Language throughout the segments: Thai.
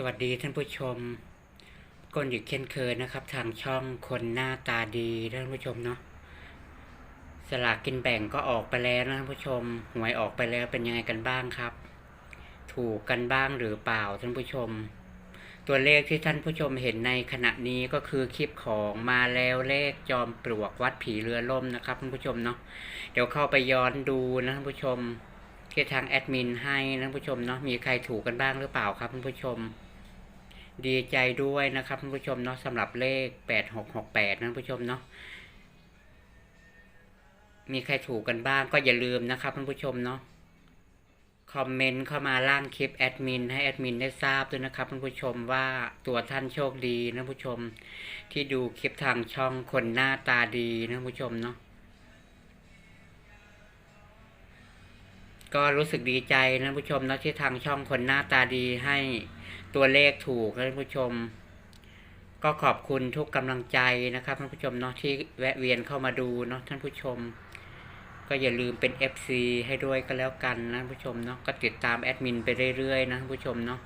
สวัสดีท่านผู้ชมก้นอีกเช่นเคยนะครับ ทางช่องคนหน้าตาดีท่านผู้ชมเนาะสลากกินแบ่งก็ออกไปแล้วนะท่านผู้ชมหวยออกไปแล้วเป็นยังไงกันบ้างครับ ถูกกันบ้างหรือเปล่าท่านผู้ชม ตัวเลขที่ท่านผู้ชมเห็นในขณะนี้ก็คือคลิปของมาแล้วเลขจอมปลวกวัดผีเรือล่มนะครับท่านผู้ชมเนาะเดี๋ยวเข้าไปย้อนดูนะท่านผู้ชมที่ทางแอดมินให้นะท่านผู้ชมเนาะมีใครถูกกันบ้างหรือเปล่าครับท่านผู้ชม ดีใจด้วยนะครับท่านผู้ชมเนาะสำหรับเลขแปดหกหกแปดนะท่านผู้ชมเนาะมีใครถูกกันบ้างก็อย่าลืมนะครับท่านผู้ชมเนาะคอมเมนต์เข้ามาล่างคลิปแอดมินให้แอดมินได้ทราบด้วยนะครับท่านผู้ชมว่าตัวท่านโชคดีนะท่านผู้ชม ที่ดูคลิปทางช่องคนหน้าตาดีนะท่านผู้ชมเนาะก็รู้สึกดีใจนะท่านผู้ชมนะที่ทางช่องคนหน้าตาดีให้ ตัวเลขถูกนะท่านผู้ชม ก็ขอบคุณทุกกำลังใจนะครับท่านผู้ชมเนาะที่แวะเวียนเข้ามาดูเนาะท่านผู้ชม ก็อย่าลืมเป็น FC ให้ด้วยก็แล้วกันนะท่านผู้ชมเนาะก็ติดตามแอดมินไปเรื่อยๆนะท่านผู้ชมเนาะ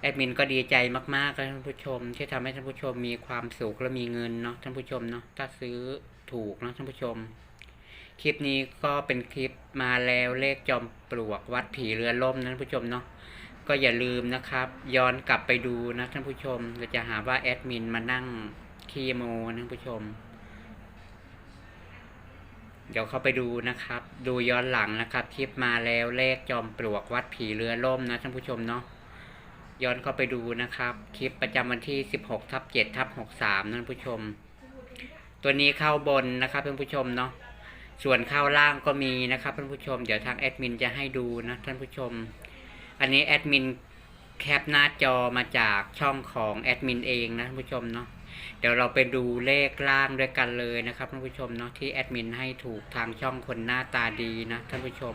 แอดมินก็ดีใจมากๆนะท่านผู้ชม ที่ทำให้ท่านผู้ชมมีความสุขและมีเงินเนาะท่านผู้ชมเนาะถ้าซื้อถูกนะท่านผู้ชม คลิปนี้ก็เป็นคลิปมาแล้วเลขจอมปลวกวัดผีเรือล่มนะท่านผู้ชมเนาะ ก็อย่าลืมนะครับ ย้อนกลับไปดูนะท่านผู้ชมเราจะหาว่าแอดมินมานั่งขี้โมนะท่านผู้ชม เดี๋ยวเข้าไปดูนะครับ ดูย้อนหลังนะครับคลิปมาแล้วเลขจอมปลวกวัดผีเรือล่มนะท่านผู้ชมเนาะย้อนเข้าไปดูนะครับ คลิปประจำวันที่ 16ทับ7ทับ63นะท่านผู้ชม ตัวนี้เข้าบนนะครับท่านผู้ชมเนาะส่วนเข้าล่างก็มีนะครับท่านผู้ชม เดี๋ยวทางแอดมินจะให้ดูนะท่านผู้ชม อันนี้แอดมินแคปหน้าจอมาจากช่องของแอดมินเองนะท่านผู้ชมเนาะเดี๋ยวเราไปดูเลขล่างด้วยกันเลยนะครับท่านผู้ชมเนาะที่แอดมินให้ถูกทางช่องคนหน้าตาดีนะท่านผู้ชม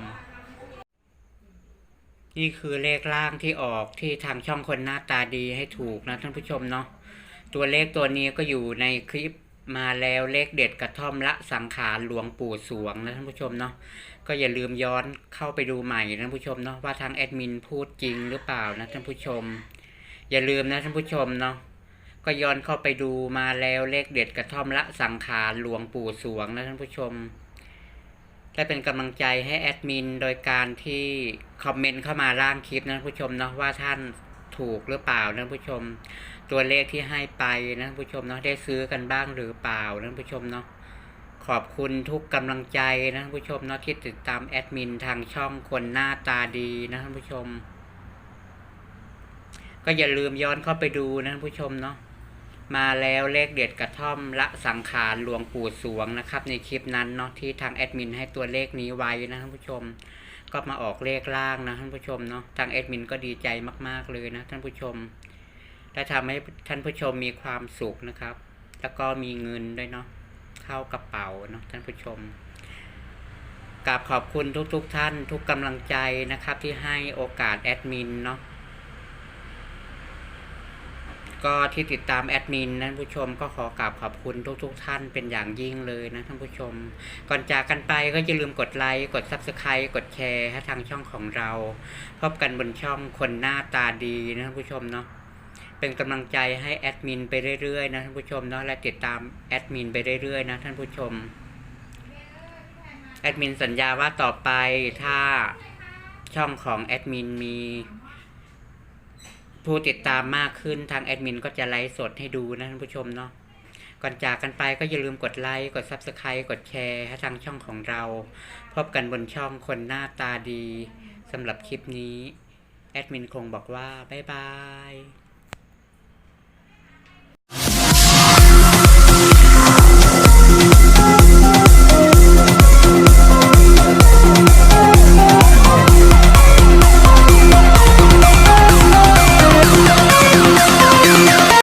นี่คือเลขล่างที่ออกที่ทางช่องคนหน้าตาดีให้ถูกนะท่านผู้ชมเนาะตัวเลขตัวนี้ก็อยู่ในคลิป มาแล้วเลขเด็ดกระท่อมละสังขารหลวงปู่สวงนะท่านผู้ชมเนาะก็อย่าลืมย้อนเข้าไปดูใหม่นะท่านผู้ชมเนาะว่าทางแอดมินพูดจริงหรือเปล่านะท่านผู้ชม อย่าลืมนะท่านผู้ชมเนาะก็ย้อนเข้าไปดูมาแล้วเลขเด็ดกระท่อมละสังขารหลวงปู่สวงนะท่านผู้ชมได้เป็นกำลังใจให้แอดมินโดยการที่คอมเมนต์เข้ามาล่างคลิปนะท่านผู้ชมเนาะว่าท่าน ถูกหรือเปล่านะท่านผู้ชม ตัวเลขที่ให้ไปนะท่านผู้ชมเนาะได้ซื้อกันบ้างหรือเปล่านะท่านผู้ชมเนาะขอบคุณทุกกำลังใจนะท่านผู้ชมเนาะที่ติดตามแอดมินทางช่องคนหน้าตาดีนะท่านผู้ชม ก็อย่าลืมย้อนเข้าไปดูนะท่านผู้ชมเนาะมาแล้วเลขเด็ดกระท่อมละสังขารหลวงปู่สวงนะครับ ในคลิปนั้นเนาะที่ทางแอดมินให้ตัวเลขนี้ไว้นะท่านผู้ชม ก็มาออกเลขล่างนะท่านผู้ชมเนาะทางแอดมินก็ดีใจมาก ๆเลยนะท่านผู้ชมและทำให้ท่านผู้ชมมีความสุขนะครับ แล้วก็มีเงินด้วยเนาะเข้ากระเป๋าเนาะท่านผู้ชมกราบขอบคุณทุกๆทท่านทุกกำลังใจนะครับที่ให้โอกาสแอดมินเนาะ ก็ที่ติดตามแอดมินนะท่านผู้ชมก็ขอกราบขอบคุณทุกๆทท่านเป็นอย่างยิ่งเลยนะท่านผู้ชม ก่อนจากกันไปก็อย่าลืมกดไลค์กด Subscribe กดแชร์ให้ทางช่องของเรา พบกันบนช่องคนหน้าตาดีนะท่านผู้ชมเนาะเป็นกำลังใจให้แอดมินไปเรื่อยๆนะท่านผู้ชมเนาะและติดตามแอดมินไปเรื่อยๆนะท่านผู้ชมแอดมินสัญญาว่าต่อไปถ้าช่องของแอดมินมี ผู้ติดตามมากขึ้นทางแอดมินก็จะไลฟ์สดให้ดูนะท่านผู้ชมเนาะก่อนจากกันไปก็อย่าลืมกดไลค์กด Subscribe กดแชร์ให้ทางช่องของเรา พบกันบนช่องคนหน้าตาดีสำหรับคลิปนี้ แอดมินคงบอกว่า บ๊ายบาย